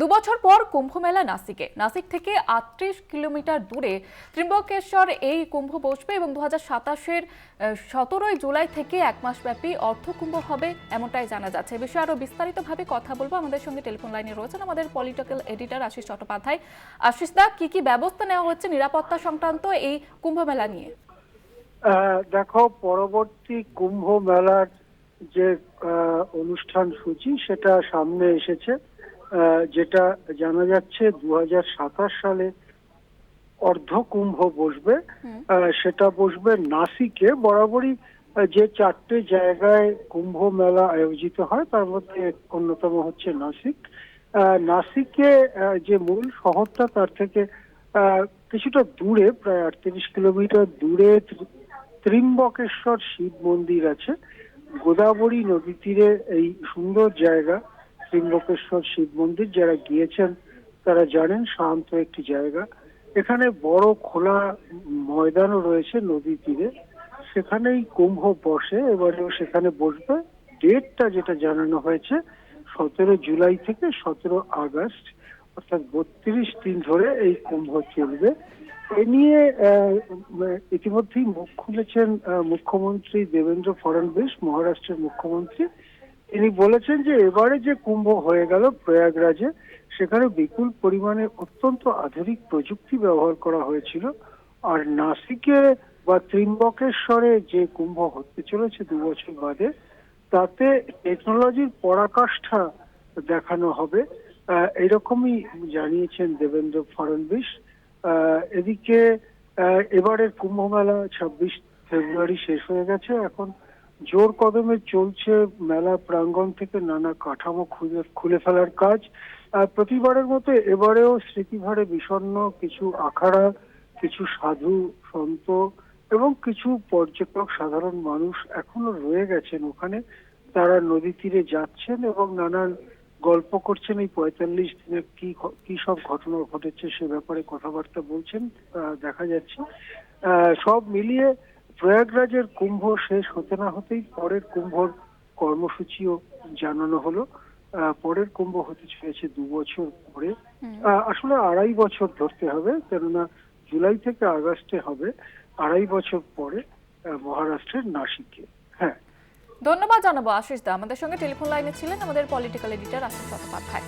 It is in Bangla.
দুবছর পর কুম্ভ মেলা নাসিকে। নাসিক থেকে আটত্রিশ কিলোমিটার দূরে ত্রিম্বকেশ্বর এই কুম্ভ বসবে এবং দু হাজার সাতাশের সতেরোই জুলাই থেকে এক মাস ব্যাপী অর্থ কুম্ভ হবে এমনটাই জানা যাচ্ছে। বিষয়ে আরও বিস্তারিতভাবে কথা বলব। আমাদের সঙ্গে টেলিফোন লাইনে রয়েছেন আমাদের পলিটিক্যাল এডিটর আশিস চট্টোপাধ্যায়। আশিস দা, কি কি ব্যবস্থা নেওয়া হচ্ছে নিরাপত্তা সংক্রান্ত এই কুম্ভ মেলা নিয়ে দেখো, পরবর্তী কুম্ভ মেলার যে অনুষ্ঠান সূচি, সেটা সামনে এসেছে। যেটা জানা যাচ্ছে দু হাজার সাতাশ সালে অর্ধ কুম্ভ বসবে সেটা বসবে নাসিকে। বরাবরই যে চারটে জায়গায় কুম্ভ মেলা আয়োজিত হয় তার মধ্যে অন্যতম হচ্ছে নাসিক। নাসিকে যে মূল শহরটা তার থেকে আহ, কিছুটা দূরে প্রায় আটত্রিশ কিলোমিটার দূরে ত্রিম্বকেশ্বর শিব মন্দির আছে। গোদাবরী নদী তীরে এই সুন্দর জায়গা। ত্রিম্বকেশ্বর শিব মন্দির, যারা গিয়েছেন তারা জানেন শান্ত একটি জায়গা। এখানে বড় খোলা ময়দানও রয়েছে নদী তীরে। সেখানেই কুম্ভ বসে, এবারেও সেখানে বসবে। ডেটটা যেটা জানানো হয়েছে, সতেরো জুলাই থেকে সতেরো আগস্ট, অর্থাৎ বত্রিশ দিন ধরে এই কুম্ভ চলবে। এ নিয়ে ইতিমধ্যেই মুখ খুলেছেন মুখ্যমন্ত্রী দেবেন্দ্র ফডণবিস মহারাষ্ট্রের মুখ্যমন্ত্রী। তিনি বলেছেন যে এবারে যে কুম্ভ হয়ে গেল প্রয়াগরাজে সেখানে বিপুল পরিমাণে অত্যন্ত আধুনিক প্রযুক্তি ব্যবহার করা হয়েছিল। আর নাসিকে বা ত্রিম্বকেশ্বরে যে কুম্ভ হতে চলেছে দু বছর বাদে তাতে টেকনোলজির পরাকাষ্ঠা দেখানো হবে। এরকমই জানিয়েছেন দেবেন্দ্র ফডণবিস আহ, এদিকে এবারের কুম্ভ মেলা ছাব্বিশ ফেব্রুয়ারি শেষ হয়ে গেছে। এখন জোর কদমে চলছে মেলা প্রাঙ্গণ থেকে নানা কাঠামো খুলে খুলে ফেলার কাজ। প্রতিবারের মতো এবারেও স্মৃতিভারে বিষণ্ণ কিছু আখাড়া, কিছু সাধু সন্ত এবং কিছু পর্যটক, সাধারণ মানুষ এখনও রয়ে গেছেন ওখানে। তারা নদী তীরে যাচ্ছেন এবং নানান গল্প করছেন এই পঁয়তাল্লিশ দিনে কি কি সব ঘটনা ঘটেছে সে ব্যাপারে কথাবার্তা বলছেন দেখা যাচ্ছে। সব মিলিয়ে প্রয়াগরাজের কুম্ভ শেষ হতে না হতেই পরের কুম্ভর কর্মসূচিও জানানো হলো। পরের কুম্ভ হতে চলেছে দু বছর পরে। আসলে আড়াই বছর ধরতে হবে কেননা জুলাই থেকে আগস্টে হবে আড়াই বছর পরে মহারাষ্ট্রের নাসিকে হ্যাঁ। ধন্যবাদ জানাব আশিস দা আমাদের সঙ্গে টেলিফোন লাইনে ছিলেন আমাদের পলিটিক্যাল এডিটর আশিস চট্টোপাধ্যায়।